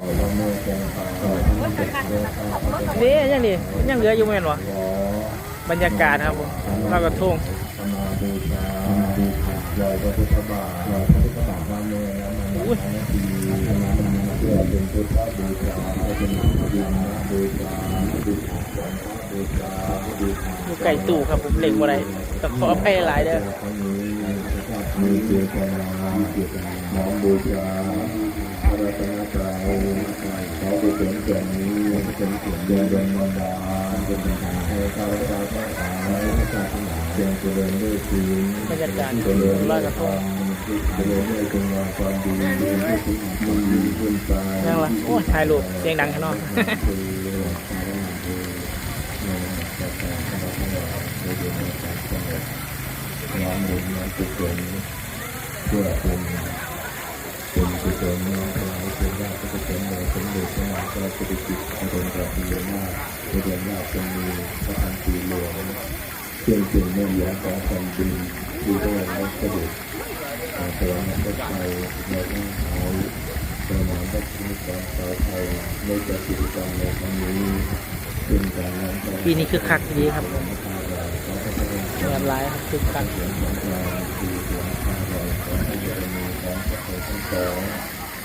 นี่ยังนี่ยังเหลืออยู่ไหมนวะบรรยากาศครับผมลอยกราบูชาบูชาลอยพระพุทธบาทลอยพระพุทธบาทพระเมรุมาอุ้ยดีเพื่อเป็นพุทธบูชาเป็นธรรมบูชาบูชาสงฆ์บูชาบูชาอยู่ไก่ตู่ครับผมเล็งบ่ได้แต่ขออภัยหลายเด้อมีเจตนาน้อมบูชาพระรัตนตรัยขอ บุญเป็นแก่นี้เป็นส่วนเดินเดินวันดาเป็นปัญหาให้ข้าพเจ้าทั้งหลายพระเจ้าทั้งหลายจงเจริญด้วยศีลบรรยากาศเจริญลอยกระทงเจริญด้วยคุณงามความดีที่ทุกข์มันดีขึ้นไปยังวะโอ้ยถ่ายรูปเสียงดังข้างนอกคือชาติหน้าคือในแต่แต่เราทั้งหลายได้เรียนรู้การสงบน้อมบุญน้อมกุศลเพื่อเป็นเป็นกุศล น้อมถวายเป็นญาติกุศลแด่สมเด็จพระมหากษัตริย์ปฏิจิตอารมณ์กับพิยนาถในเดือนหน้าจะมีพระอันตีหลวงเครื่องเสียงเมืองหลวงของแผ่นดินดูด้วยและเสด็จสวรรคตไทยในทั้งหายประมาณวัดที่สองสาวไทยในจักริกรรมในครั้งนี้เป็นการนั้นปีนี้คือคักดีครับขอพระเจ้าขอพระเจ้าเงินหลายครับคือคักของเราคือเสียงข้าเราขอให้เริญของพระโสทั้งสองเจ้าตาตายานังนดิวาตันเอวังเยโหเจยาเจเจยามันนาเปาราจิตปัญญเจติเตภะวิโตภะเรอง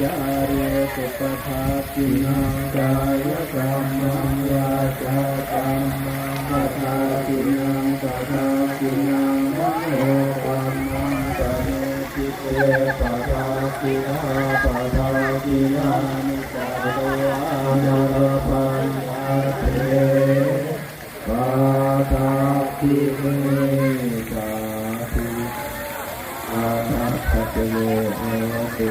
จาริสุปทาปินังกายกรรมังวาจากรรมังปทาปินังปทาปินังมโนกรรมังตเนติเตปทาปินาปทาปินานิจาโตอานารปัญญ ตาทิเมสาธิอาทัพพะโยเอวะตุ